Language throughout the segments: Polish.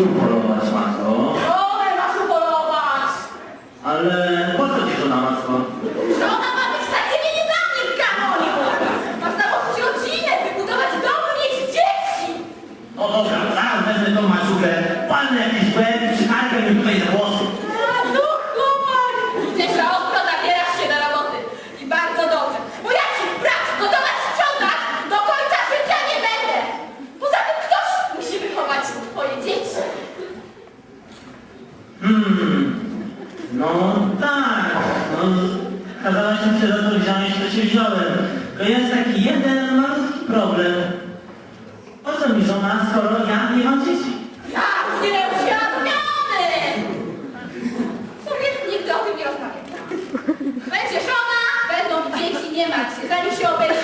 sił polować, matko. Trochę masz upolować! Ale po co ci to na matko? Żona ma być takim niedawnym kanoniku! Masz założyć rodzinę, wybudować dom, mieć dzieci! No dobra, zaraz wezmę tą maszukę, palnę jakiś łeb Hmm. No tak. No, kazała się przez odpowiedzialność, to się wziąłem. To jest taki jeden malutki problem. Po co mi żona, skoro ja nie mam dzieci? Tak, nieuświadomiony! Sobie nigdy o tym nie rozmawiam. Będzie żona, będą dzieci, nie martw się, zanim się obejrzy.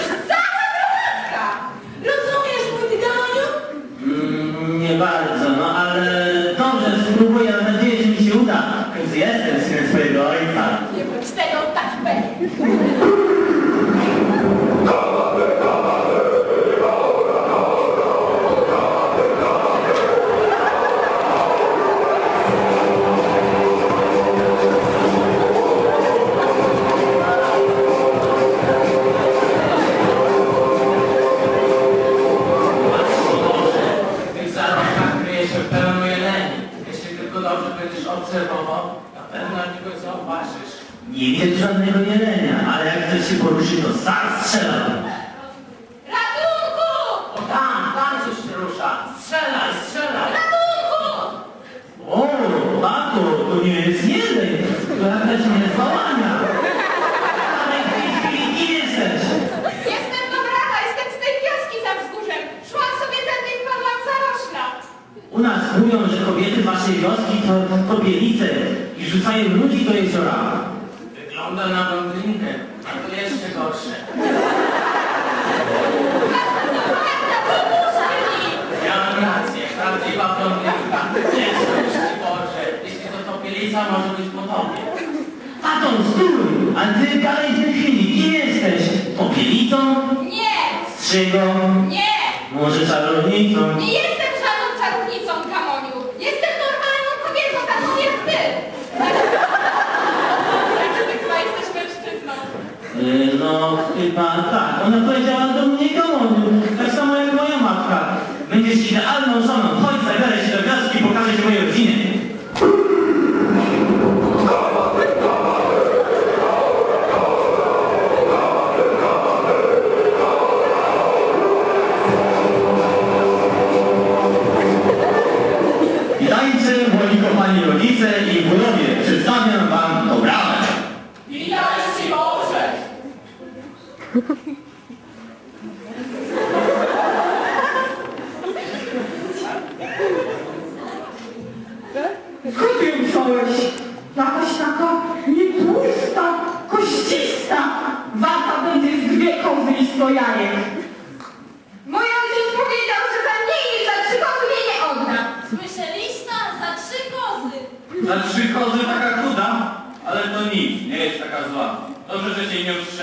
Nie jest jeleń, to jakaś niezwałania. Ale w tej chwili kim jesteś? Jestem Dobrata, jestem z tej wioski za wzgórzem. Szłam sobie tędy i wpadłam w zarośla. U nas mówią, że kobiety waszej wioski to kobielice i rzucają ludzi do jeziora. Wygląda na blondynkę, a to jeszcze gorsze. Pomóżcie mi! Miałem rację, prawdziwa blondynka. To topielica może być po tobie. Tato, stój! A ty dalej w tej chwili kim jesteś? Popielicą? Nie! Strzygą? Nie! Może czarownicą? Nie jestem żadną czarownicą, Gamoniu. Jestem normalną kobietą, taką jak ty. Znaczy, ty chyba jesteś mężczyzną. Yy, no, chyba tak. Ona powiedziała Skąd ją wziąłeś? Jakaś taka nietłusta, koścista. Warta będzie z dwie kozy i sto jajek. Mój ojciec powiedział, że za mniej niż za trzy kozy mnie nie odda. Słyszeliście? Za trzy kozy. Na trzy kozy taka chuda, ale to nic, nie jest taka zła. Dobrze, że się nie ustrzelił.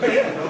Yeah.